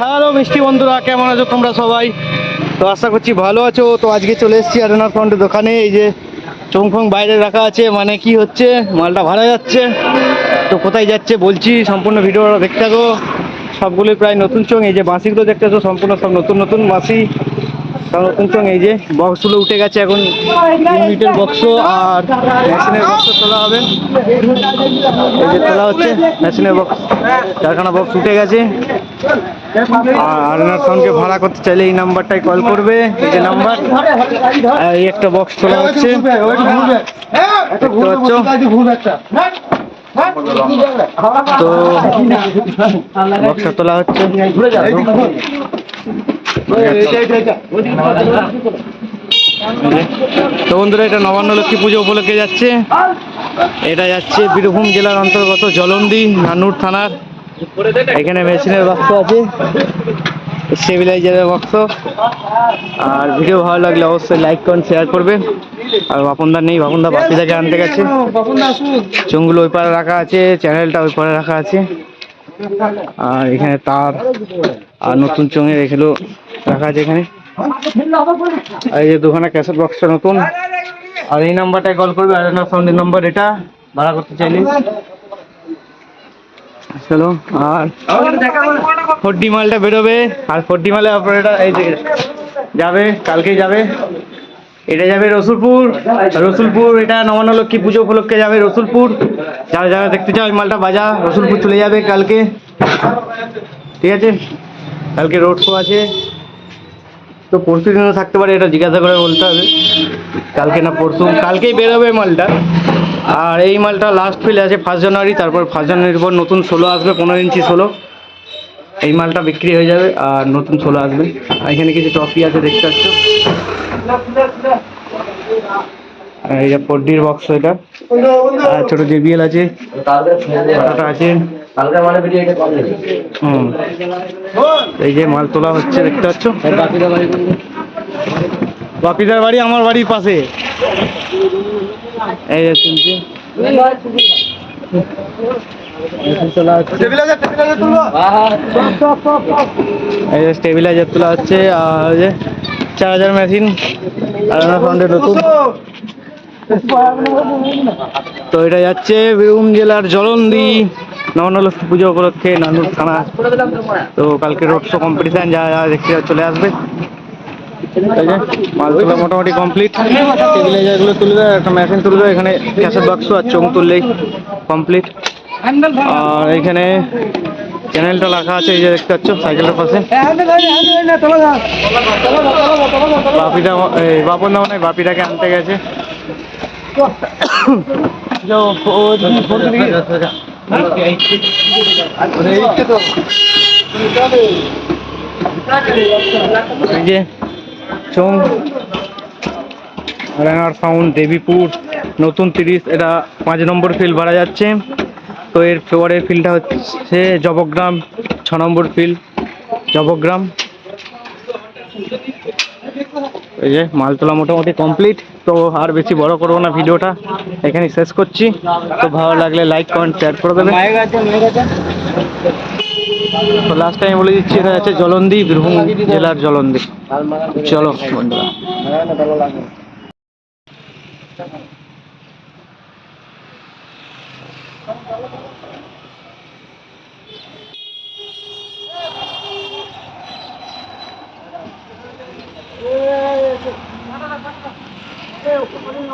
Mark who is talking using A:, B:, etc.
A: Hello মিষ্টি বন্ধুরা, কেমন আছো তোমরা সবাই? তো আশা করছি ভালো আছো। তো আজকে চলে এসেছি আরেনার ফ্রন্টের দোকানে, এই যে চংফং বাইরে রাখা আছে মানে কি হচ্ছে, মালটা ভাড়া যাচ্ছে। তো কোথায় যাচ্ছে বলছি, সম্পূর্ণ ভিডিও দেখতে থাকো। সবগুলোই প্রায় নতুন চং, এই যে বাঁশিগুলো দেখতে আছো সম্পূর্ণ সব নতুন নতুন বাঁশি। নতুন চং এই যে বক্সগুলো উঠে গেছে এখন ইউনিটের বক্স আর মেশিনের বক্স তোলা হবে। এই যে তোলা হচ্ছে মেশিনের বক্স চারখানা বক্স উঠে গেছে। আর আরেনার সঙ্গে ভাড়া করতে চাইলে এই নাম্বারটাই কল করবে। এই যে নাম্বার এই একটা বক্স তোলা হচ্ছে। দেখতে পাচ্ছ? তো বক্সটা তোলা হচ্ছে। তো বন্ধুরা এটা নবান্ন লক্ষ্মী পুজো উপলক্ষে যাচ্ছে। এটা যাচ্ছে বীরভূম জেলার অন্তর্গত জলন্দি নানুর থানার। এখানে মেশিনের বাক্স আছে। স্টেবিলাইজারের বাক্স আর ভিডিও ভালো লাগলে অবশ্যই লাইক করুন শেয়ার করবেন আর বাপনদা নেই বাপনদা বাপিদাকে আনতে গেছে। চুংগুলো ওই পারে রাখা আছে চ্যানেলটা ওই পারে রাখা আছে। আর এখানে তার আর নতুন চঙের এগুলো রাখা আছে এখানে। আর এই যে দুখানা ক্যাসেট বক্সটা নতুন। আর এই নাম্বারটায় কল করবে, আর ফোনের নাম্বার এটা ভাড়া করতে চাইলে। চলো, আর ফোরটি মালটা বেরোবে। আর ফোরটি মালে অপারেটা এই যে যাবে, কালকেই যাবে। এটা যাবে রসুলপুর। রসুলপুর, এটা নবান্ন লক্ষ্মী পুজো উপলক্ষে যাবে রসুলপুর। যারা যারা দেখতে চাও মালটা বাজা রসুলপুর চলে যাবে কালকে। ঠিক আছে? কালকে রোড শো আছে। তো পরশু দিনও থাকতে পারে, এটা জিজ্ঞাসা করে বলতে হবে। কালকে না পরশু, কালকেই বেরোবে মালটা। আর এই মালটা লাস্ট ফিল আছে ফার্স্ট জানুয়ারি তারপর ফার্স্ট জানুয়ারির পর নতুন ষোলো আসবে, পনেরো ইঞ্চি ষোলো। এই মালটা বিক্রি হয়ে যাবে আর নতুন ষোলো আসবে। আর এখানে কিছু ট্রফি আছে, দেখতে পাচ্ছ? আর যে ফোরডির বক্স এটা। আর ছোট জেবিএল আছে টাটা আছে। হুম। এই যে মাল তোলা হচ্ছে, দেখতে পাচ্ছ? বাপিদার বাড়ি, আমার বাড়ির পাশে। এই যে শুনছি। এই যে স্টেবিলাইজার তোলা হচ্ছে, আর যে চার হাজার মেশিন আর ফাউন্ডের নতুন। তো এটা যাচ্ছে বীরভূম জেলার জলন্দি নবনলক্ষ্মী পুজো উপলক্ষে নানুর থানা। তো কালকে রোড শো কম্পিটিশন যা যা দেখতে চলে আসবে। মাল তোলা মোটামুটি কমপ্লিট স্টেবিলাইজারগুলো তুলবে একটা মেশিন তুলবে এখানে ক্যাসেট বাক্স আর চোখ তুললেই কমপ্লিট আর এখানে চ্যানেলটা রাখা আছে এই যে দেখতে পাচ্ছ সাইকেলের পাশে। বাপিটা এই বাপন দাম নাই বাপিটাকে আনতে গেছে। যে চোং রানার ফাউন্ড দেবীপুর, নতুন তিরিশ, এটা পাঁচ নম্বর ফিল্ড ভাড়া যাচ্ছে। তো এর ফেভারের ফিল্ডটা হচ্ছে জবগ্রাম, ছ নম্বর ফিল্ড জবগ্রাম। এই যে মাল তোলা মোটামুটি কমপ্লিট তো আর বেশি বড় করব না ভিডিওটা। এখানে শেষ করছি। তো ভালো লাগলে লাইক কমেন্ট শেয়ার করে দেবেন। তো লাস্ট টাইম বলে দিচ্ছি এটা হচ্ছে জলন্দি বীরভূম জেলার জলন্দি চলো বন্ধুরা। Eu tô falando